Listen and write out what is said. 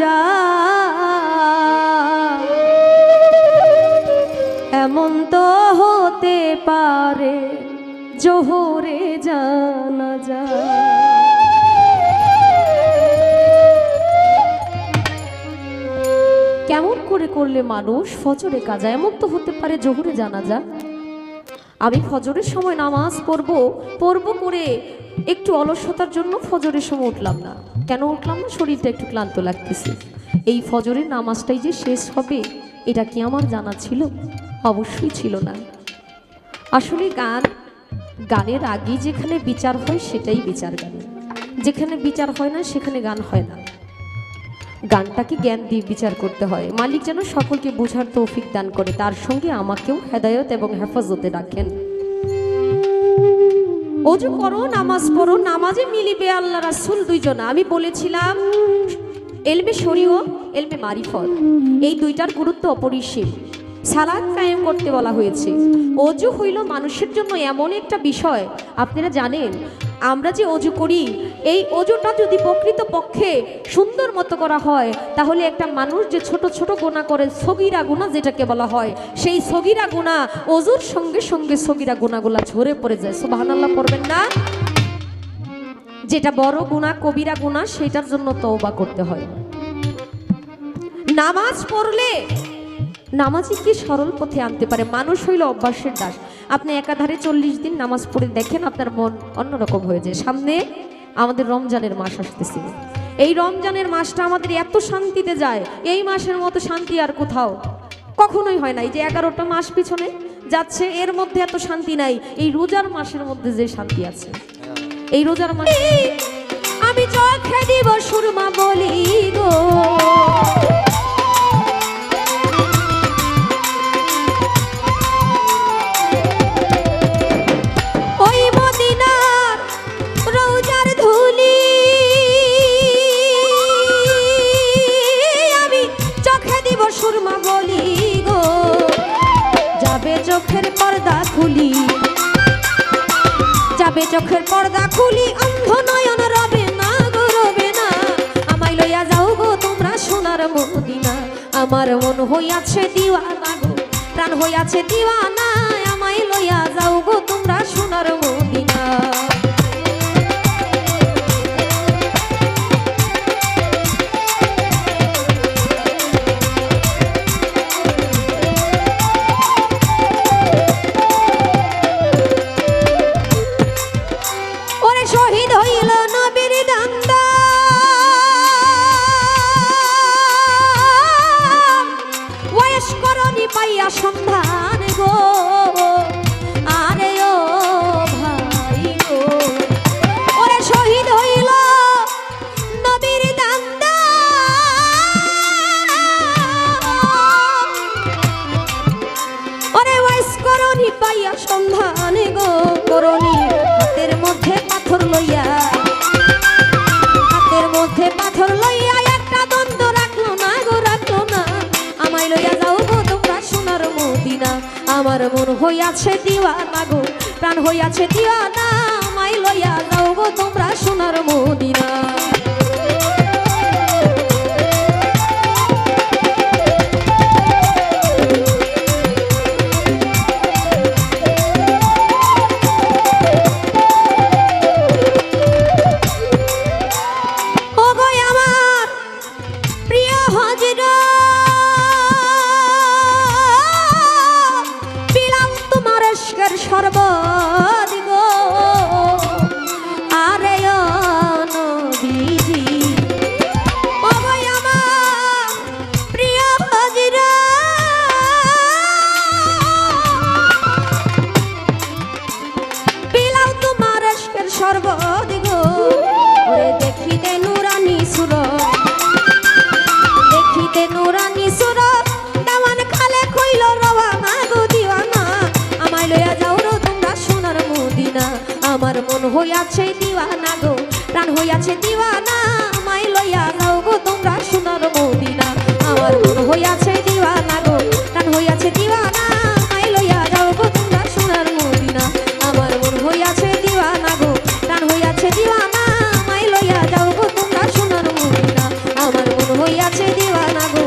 যা এমন তো হতে পারে, জোহরে জানা যা কেমন করে করলে মানুষ ফজরে কাজা? এমন তো হতে পারে, জোহরে জানা যা আমি ফজরের সময় নামাজ পড়ব পড়ব করে একটু অলসতার জন্য ফজরের সময় উঠলাম না। কেন উঠলাম না? শরীরটা একটু ক্লান্ত লাগতেছে। এই ফজরের নামাজটাই যে শেষ হবে, এটা কি আমার জানা ছিল? অবশ্যই ছিল না। আসলে গান, গানের আগে যেখানে বিচার হয় সেটাই বিচার গান। যেখানে বিচার হয় না, সেখানে গান হয় না। গানটাকে জ্ঞান দিয়ে বিচার করতে হয়। মালিক যেন সকলকে বোঝার তৌফিক দান করে, তার সঙ্গে আমাকেও হেদায়ত এবং হেফাজতে রাখেন। অজু করো, নামাজ পড়ো, নামাজে মিলিবে আল্লাহ রাসুল দুইজন। আমি বলেছিলাম, এলবে শরীয়, এলবে মারিফত। এই দুইটার গুরুত্ব অপরিসীম। সালাদ কায়েম করতে বলা হয়েছে। অজু হইল মানুষের জন্য এমন একটা বিষয়। আপনারা জানেন, আমরা যে অজু করি এই অজুটা যদি প্রকৃত পক্ষে সুন্দর মতো করা হয়, তাহলে একটা মানুষ যে ছোট ছোট গোনা করে সগিরা গুণা যেটাকে বলা হয়, সেই সগিরা গুণা অজুর সঙ্গে সঙ্গে সগিরা গুণাগুলা ঝরে পড়ে যায়। সুবহানাল্লাহ পড়বেন না? যেটা বড় গুণা, কবিরা গুণা, সেটার জন্য তওবা করতে হয়। নামাজ পড়লে নামাজই কি সরল পথে আনতে পারে? মানুষ হইল অভ্যাসের দাস। আপনি একাধারে চল্লিশ দিন নামাজ পড়ে দেখেন আপনার মন অন্যরকম হয়ে যায়। সামনে আমাদের রমজানের মাস আসতেছে। এই রমজানের মাসটা আমাদের এত শান্তিতে যায়, এই মাসের মতো শান্তি আর কোথাও কখনোই হয় না এই যে এগারোটা মাস পিছনে যাচ্ছে, এর মধ্যে এত শান্তি নাই, এই রোজার মাসের মধ্যে যে শান্তি আছে। এই রোজার মাসে আমি চোখে দিব সুরমা বলি গো। যাবে চোখের পর্দা খুলি, অন্ধ নয়ন রবে না গো, রবে না। আমায় লইয়া যাও গো তোমরা সোনার মদিনা। আমার মন হইয়াছে দিওয়ানা গো, প্রাণ হইয়াছে দিওয়ানা আমায় লইয়া যাও গো তোমরা সোনার মদিনা। করনি পাইয়া সন্ধান গো। আরে গো। ওরে শহীদ হইল নবীর দান্দা। ওরে বয়স করনি গো। করনি হাতের মধ্যে পাথর লইয়া আমার মন হইয়াছে দিওয়ানা গো, প্রাণ হইয়াছে দিওয়ানা মাই লইয়া যাও গো তোমরা সোনার মদিনা। তোমার এসকের সর্বদ আমার মন হইয়াছে দিওয়ানা গো, প্রাণ হইয়াছে দিওয়ানা মাই লইয়া যাও গো তোমরা সোনার মদিনা। আমার মন হইয়াছে দিওয়ানা গো, প্রাণ হইয়াছে দিওয়ানা, আমায় লইয়া যাও তোমরা সোনার মদিনা। আমার মন হইয়াছে দিওয়ানা গো, প্রাণ হইয়াছে দিওয়ানা, আমায় লইয়া যাও গো তোমরা সোনার মদিনা। আমার মন হইয়াছে দিওয়ানা গো